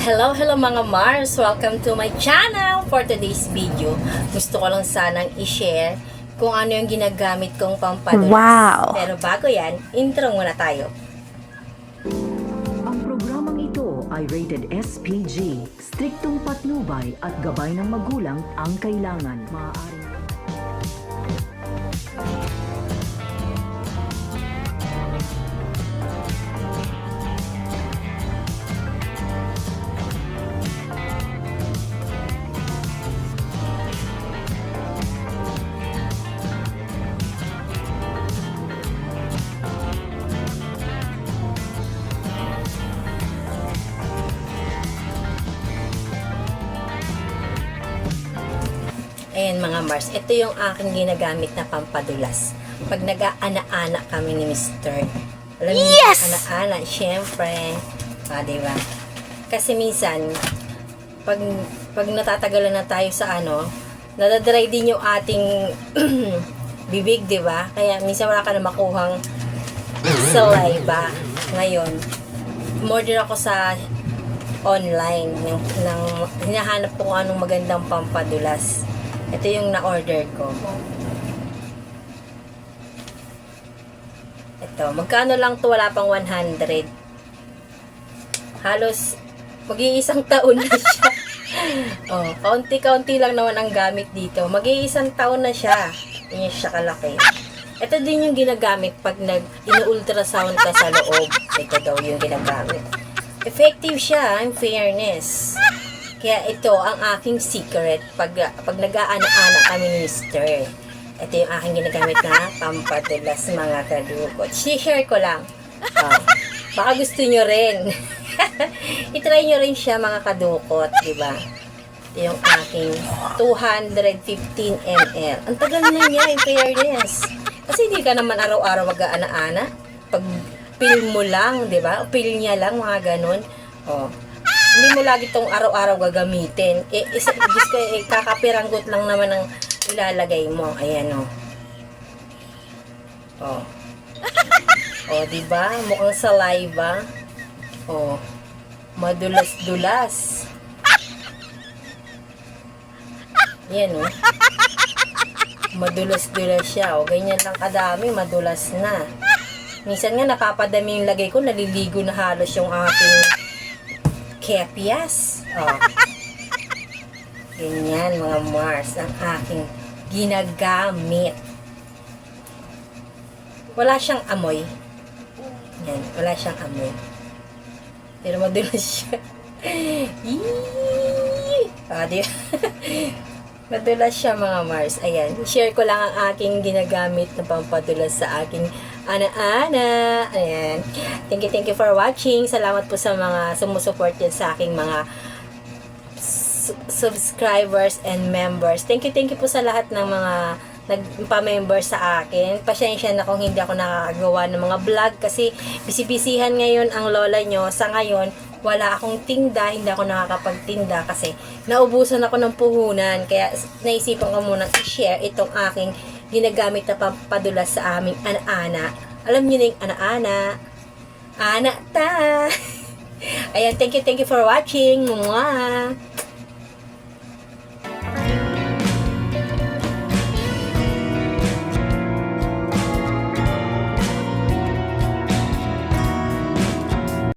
Hello, hello mga Mars! Welcome to my channel for today's video. Gusto ko lang sanang i-share kung ano yung ginagamit kong pampadulas. Wow! Pero bago yan, intro muna tayo. Ang programang ito ay rated SPG. Striktong patnubay at gabay ng magulang ang kailangan. Maaaring Ayan mga Mars, ito yung aking ginagamit na pampadulas. Pag nag-aana-ana kami ni Mr. Alam Yes! ana-ana, syempre. Ah, di ba? Kasi minsan, pag, pag natatagalan na tayo sa ano, nadadry din yung ating bibig, di ba? Kaya minsan wala ka na makuhang saliva. Ngayon, order ako sa online ng, ng hinahanap ko anong magandang pampadulas. Ito yung na-order ko. Ito, magkano lang to wala pang 100. Halos mag-iisang taon na siya. oh, kaunti-kaunti lang naman ang gamit dito. Mag-iisang taon na siya. Yan siya kalaki. Ito din yung ginagamit pag nag inu-ultrasound ka sa loob. Ito daw yung ginagamit. Effective siya, in fairness. Kaya ito ang aking secret pag, pag nag-aana-ana kami ni. Ito yung aking ginagamit na pampadulas mga kadukot. share ko lang. Oh, baka gusto nyo rin. I-try nyo rin siya mga kadukot, di ba? Ito yung aking 215 ml. Ang tagal na niya, in fairness. Kasi hindi ka naman araw-araw mag-aana-ana. Pag pil mo lang, di ba? Pil niya lang, mga ganun. Oh. Hindi mo lagi tong araw-araw gagamitin. Eh, isa, Diyos ko, eh, kakapiranggot lang naman ang ilalagay mo. Ayan, oh. Oh. Oh, di ba? Mukhang saliva. Oh. Madulas-dulas. Yan, oh. Madulas-dulas siya. O, ganyan lang kadami. Madulas na. Minsan nga, napapadami yung lagay ko. Naliligo na halos yung aking kepias. Oh. Ganyan, mga Mars, ang aking ginagamit. Wala siyang amoy. Yan, wala siyang amoy. Pero madulas siya. Ah, di Madulas siya mga Mars. Ayan. Share ko lang ang aking ginagamit na pampadulas sa aking ana-ana. Ayan. Thank you, thank you for watching. Salamat po sa mga sumusuport yan sa aking mga su- subscribers and members. Thank you, thank you po sa lahat ng mga nagpa-member sa akin. Pasensya na kung hindi ako nakakagawa ng mga vlog kasi bisibisihan ngayon ang lola nyo. Sa ngayon, wala akong tinda, hindi ako nakakapagtinda kasi naubusan ako ng puhunan. Kaya naisipan ko muna i-share itong aking ginagamit na pampadulas sa aming ana-ana. Alam niyo na yung ana-ana. Ana ta! Ayan, thank you, thank you for watching. Mwah!